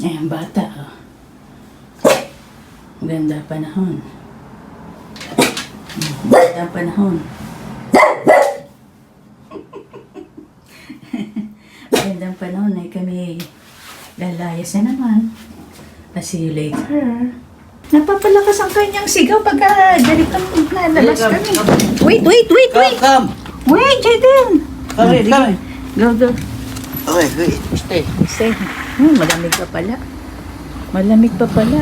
Ayan, bata. Oh. Ganda panahon. Ganda panahon. Gandang panahon ay kami lalayas na naman. I'll see you later. Napapalakas ang kanyang sigaw pagka ganitong lalabas kami. Wait, wait, wait, Come, wait! come. Wait, Jaden! Come, come. Go, go. Okay, good. Stay. Stay. Hmm, malamig pa pala. Malamig pa pala.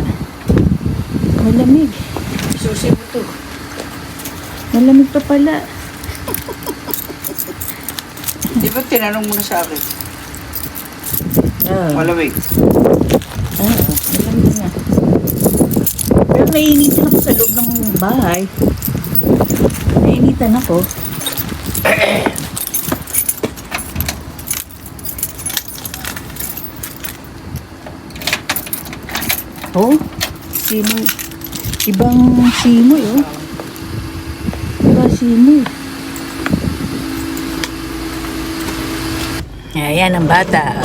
Malamig. Susi mo to. Malamig pa pala. Di ba tinanong mo na sa akin? Ah, Malamig. ah, malamig nga. Pero naiinitan ako sa loob ng bahay. Nainitan ako. oh, simoy. Ibang simoy, oh. Iba simoy. Ayan ang bata.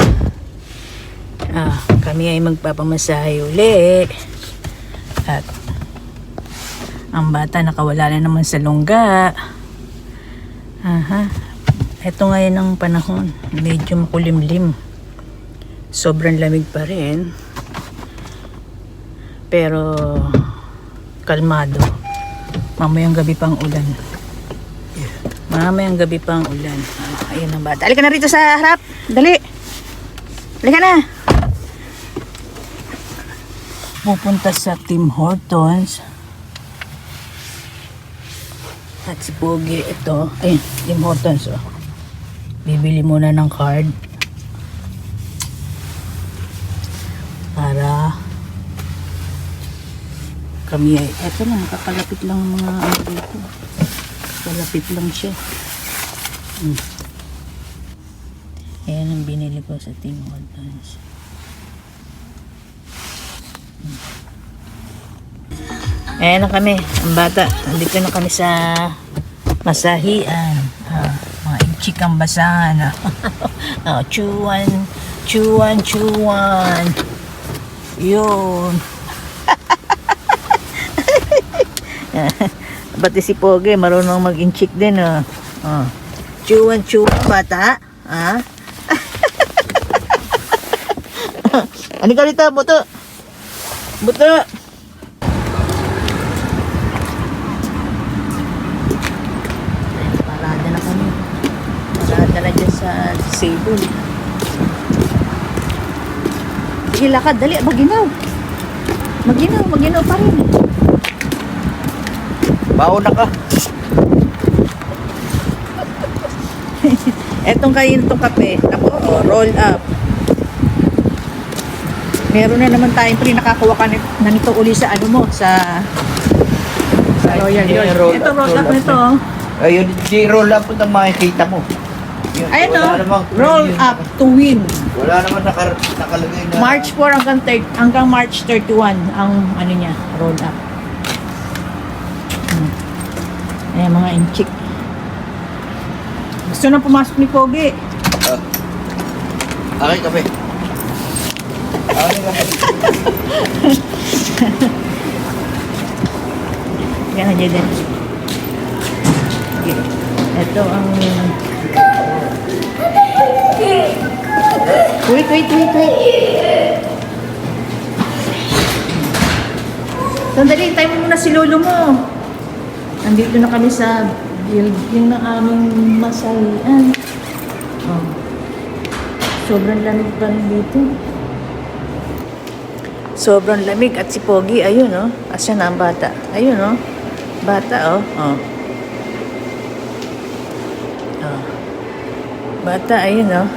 Ah, kami ay magpapamasahe uli. At ang bata nakawala na naman sa lungga. Aha. Ito ngayon ang panahon. Medyo makulimlim. Sobrang lamig pa rin. Pero kalmado. Mamayang gabi pang ulan. Mamayang gabi pang ulan. Ah, ayun ang bata. Halika na rito sa harap. Dali. Halika na. Pupunta sa Tim Hortons. At si Pogi ito. Ayun, Tim Hortons oh. Bibili muna ng card. Para kami ay, eto na, nakakalapit lang ang mga ano dito. Kalapit lang siya. Hmm. Ayan ang binili ko sa Tim Hortons. Hmm. Ayan na kami, ang bata. Nandito na kami sa masahian. Ah, mga inchikang basahan. Ah. ah, chuan, chuan, chuan. Yun. Pati si Pogi, marunong mag-inchik din. Ah. Ah. Chuan, chuan, bata. Ah. Ano ka dito, buto? Buto! Parada na kami. Parada na dyan sa disabled. Sige, lakad. Dali, maginaw. Maginaw, maginaw pa rin. Baon na ka. Etong kayo itong kape. Ako, oh, roll up. Meron na naman tayong pre nakakuha ka na nito uli sa ano mo, sa sa Royal Yun, yun. roll Ito up, roll up nito. oh. Ayun, di roll up ang makikita mo. Yun, Ayun wala oh, namang- roll yun, up to win. Wala naman naka, nakalagay na. March 4 hanggang, thir- hanggang March 31 ang ano niya, roll up. Hmm. Ayan mga inchik. Gusto na pumasok ni Pogi. Ah. Akin kape. Akin kape. Yan na dyan. Ito ang... Wait, wait, wait, wait. Sandali, tayo mo muna si lolo mo. Nandito na kami sa building ng aming masahian. Oh. Sobrang lamig pa dito. Sobrang lamig at si Pogi, ayun oh. Asya na ang bata. Ayun oh. Bata oh. Oh. oh. Bata, ayun oh.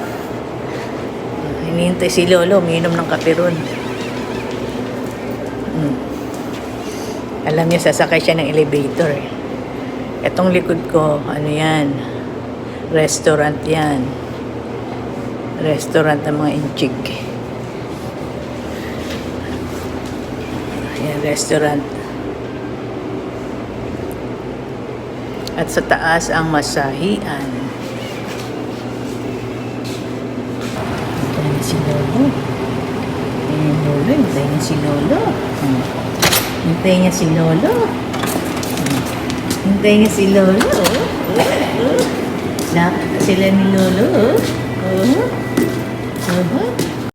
Hinihintay si Lolo, umiinom ng kape ron. Hmm. Alam niya, sasakay siya ng elevator eh. Etong likod ko, ano yan? Restaurant yan. Restaurant ng mga inchik. Ayan, restaurant. At sa taas ang masahian. Ito na si Lolo. Ayan hintay niya si Lolo. Hmm. Hintay niya si Lolo. Hintay niya si Lolo. Lapit sila ni Lolo. Oh. Oh. Oh.